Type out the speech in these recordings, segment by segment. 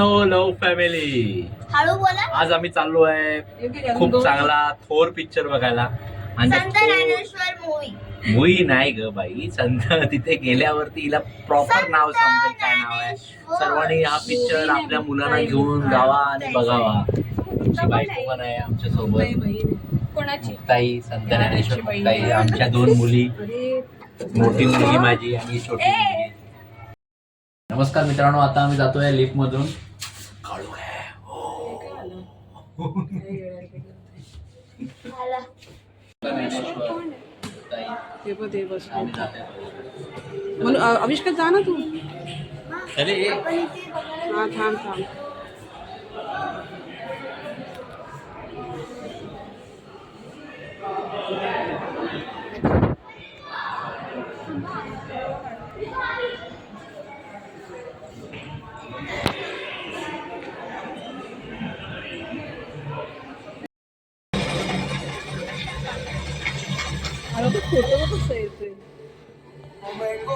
लव family हळू बोला. आज आम्ही चाललो आहे खूप चांगला थोर पिक्चर बघायला. आणि संत ज्ञानेश्वर मूवी मुई नाही ग बाई. संत तिथे गेल्यावरती हिला प्रॉपर नाव समजेल काय नाव आहे. सर्वांनी हा पिक्चर आपल्या मुलांना घेऊन जावा आणि बघावा. आमची बायको पण आहे आमच्यासोबत. कोणाची? ताई संत ज्ञानेश्वर ताई आमच्या दोन मुली. मोठी मुलगी माझी आणि छोटी नमस्कार मित्रांनो आता आम्ही जातोय लिफ्ट मधून. ते पण ते बस. म्हणून आविष्कार जा ना तू. हा थांब थांब.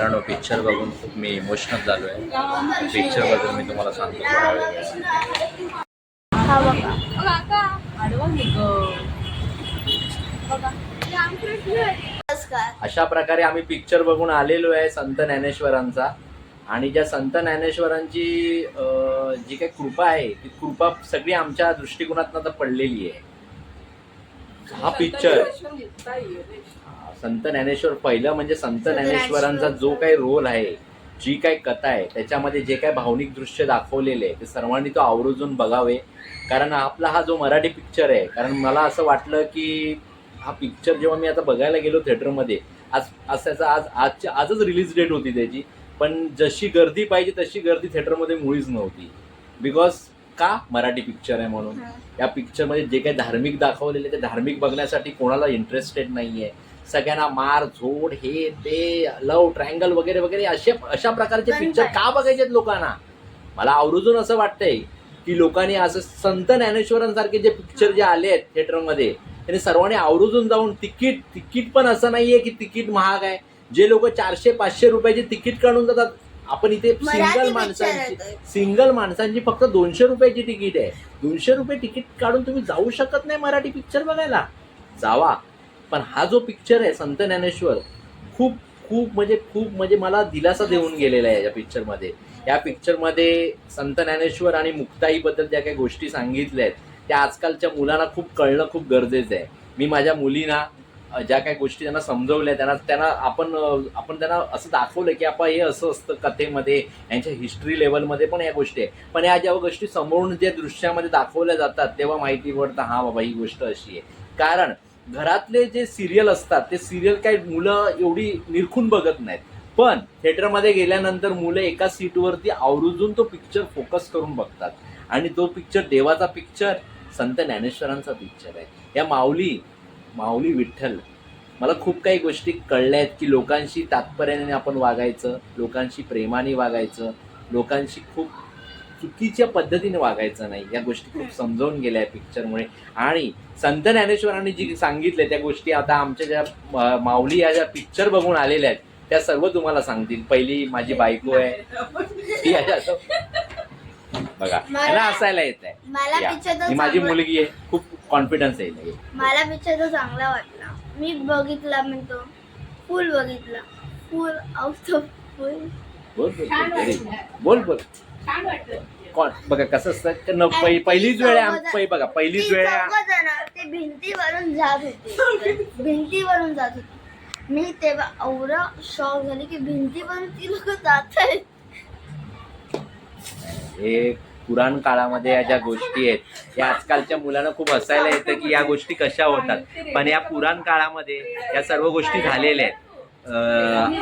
मित्रांनो पिक्चर बघून खूप मी इमोशनल झालो आहे. पिक्चर बघून मी तुम्हाला सांगतो अशा प्रकारे आम्ही पिक्चर बघून आलेलो आहे संत ज्ञानेश्वरांचा. आणि ज्या संत ज्ञानेश्वरांची जी काही कृपा आहे ती कृपा सगळी आमच्या दृष्टिकोनात तर पडलेली आहे. हा पिक्चर संत ज्ञानेश्वर पहिलं म्हणजे संत ज्ञानेश्वरांचा जो काही रोल आहे जी काही कथा आहे त्याच्यामध्ये जे काही भावनिक दृश्य दाखवलेले आहे ते सर्वांनी तो आवर्जून बघावे. कारण आपला हा जो मराठी पिक्चर आहे कारण मला असं वाटलं की हा पिक्चर जेव्हा मी आता बघायला गेलो थिएटरमध्ये आज आज त्याचा आज आजच्या आजच रिलीज डेट होती त्याची. पण जशी गर्दी पाहिजे तशी गर्दी थिएटरमध्ये मुळीच नव्हती. बिकॉज का मराठी पिक्चर आहे म्हणून? या पिक्चरमध्ये जे काही धार्मिक दाखवलेले ते धार्मिक बघण्यासाठी कोणाला इंटरेस्टेड नाही आहे सगळ्यांना मार झोड हे ते लव ट्रायंगल वगैरे वगैरे अशा अशा प्रकारचे पिक्चर? का बघायचे लोकांना? मला आवर्जून असं वाटतंय की लोकांनी असं संत ज्ञानेश्वरांसारखे जे पिक्चर जे आले आहेत थिएटरमध्ये त्यांनी सर्वांनी आवर्जून जाऊन तिकीट तिकीट पण असं नाहीये की तिकीट महाग आहे. जे लोक चारशे पाचशे रुपयाचे तिकीट काढून जातात आपण इथे सिंगल माणसांची. सिंगल माणसांची फक्त दोनशे रुपयाची तिकीट आहे. दोनशे रुपये तिकीट काढून तुम्ही जाऊ शकत नाही मराठी पिक्चर बघायला. जावा. पण हा जो पिक्चर आहे संत ज्ञानेश्वर खूप खूप म्हणजे खूप म्हणजे मला दिलासा देऊन गेलेला आहे या पिक्चरमध्ये या पिक्चरमध्ये संत ज्ञानेश्वर आणि मुक्ताईबद्दल ज्या काही गोष्टी सांगितल्या आहेत त्या आजकालच्या मुलांना खूप कळणं खूप गरजेचं आहे. मी माझ्या मुलींना ज्या काही गोष्टी त्यांना समजवल्या त्यांना त्यांना आपण आपण त्यांना असं दाखवलं की आपण हे असं असतं कथेमध्ये यांच्या हिस्ट्री लेवलमध्ये पण या गोष्टी आहे पण या ज्या गोष्टी समोरून ज्या दृश्यामध्ये दाखवल्या जातात तेव्हा माहिती पडतं हा बाबा ही गोष्ट अशी आहे. कारण घरातले जे सिरियल असतात ते सिरियल काही मुलं एवढी निरखून बघत नाहीत. पण थिएटरमध्ये गेल्यानंतर मुलं एका सीटवरती आवर्जून तो पिक्चर फोकस करून बघतात. आणि तो पिक्चर देवाचा पिक्चर संत ज्ञानेश्वरांचा पिक्चर आहे. या माऊली माऊली विठ्ठल. मला खूप काही गोष्टी कळल्या आहेत की लोकांशी तात्पर्याने आपण वागायचं लोकांशी प्रेमाने वागायचं लोकांशी खूप चुकीच्या पद्धतीने वागायचं नाही. या गोष्टी खूप समजावून गेल्या आहे पिक्चरमुळे आणि संत ज्ञानेश्वरांनी जी सांगितले त्या गोष्टी आता आमच्या ज्या माऊली या ज्या पिक्चर बघून आलेल्या आहेत त्या सर्व तुम्हाला सांगतील. पहिली माझी बायको आहे. ती बघा मला- असायला येत आहे ही माझी मुलगी आहे. खूप कॉन्फिडन्स हिला. मला पिक्चर तो चांगला वाटला. मी बघितला म्हणतो. फुल बघितला. फुल आउट ऑफ फुल बोल बोल, बोल very good. बोल बोल. कोण? बघा कसं असतं की न- पहि- पहिलीच वेळ आहे आम- पहि- बघा पहिलीच वेळ आहे ते भिंतीवरून जात होते. भिंतीवरून जात होते. मी तेव्हा एवढा शॉक झाली की भिंतीवरून ती लोक जात आहेत हे पुराण काळामध्ये या ज्या गोष्टी आहेत या आजकालच्या मुलांना खूप हसायला येतं की या गोष्टी कशा होतात. पण या पुराण काळामध्ये या सर्व गोष्टी झालेल्या आहेत.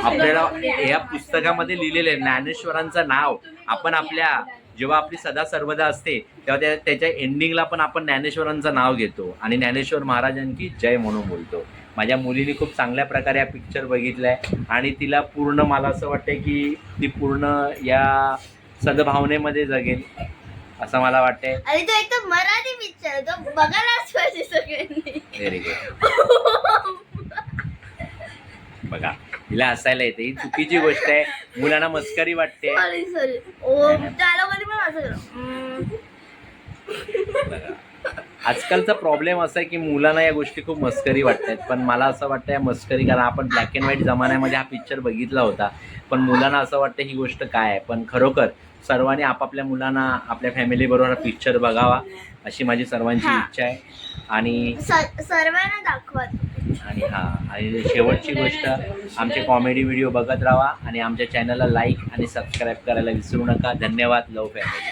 आपल्याला या पुस्तकामध्ये लिहिलेलं आहे ज्ञानेश्वरांचं नाव. आपण आपल्या जेव्हा आपली सदा सर्वदा असते तेव्हा त्या त्याच्या एंडिंगला पण आपण ज्ञानेश्वरांचं नाव घेतो. आणि ज्ञानेश्वर महाराजांची जय म्हणून बोलतो. माझ्या मुलीने खूप चांगल्या प्रकारे हा पिक्चर बघितलाय. आणि तिला पूर्ण मला असं वाटतं की ती पूर्ण या सद्भावनेमध्ये जगेल. असं मला वाटतंय. आणि तो एकदम मराठी पिक्चर तो बघायलाच पाहिजे सगळ्यांनी. व्हेरी गुड बघा हिला हसायला येते. ही चुकीची गोष्ट आहे. मुलांना मस्करी वाटते. सॉरी सॉरी ओ त्याला कधी पण असं. आजकालचा प्रॉब्लेम असा आहे की मुलांना या गोष्टी खूप मस्करी वाटतात पण मला असं वाटतं या मस्करी कारण आपण ब्लॅक अँड व्हाईट जमान्यामध्ये हा पिक्चर बघितला होता. पण मुलांना असं वाटतं ही गोष्ट काय आहे. पण खरोखर सर्वांनी आपापल्या मुलांना आपल्या फॅमिलीबरोबर हा पिक्चर बघावा अशी माझी सर्वांची हा. इच्छा आहे. आणि सर्वांना दाखवा आणि हा आणि शेवटची गोष्ट आमचे कॉमेडी व्हिडिओ बघत राहा आणि आमच्या चॅनलला लाईक आणि सबस्क्राईब करायला विसरू नका. धन्यवाद लव फॅमिली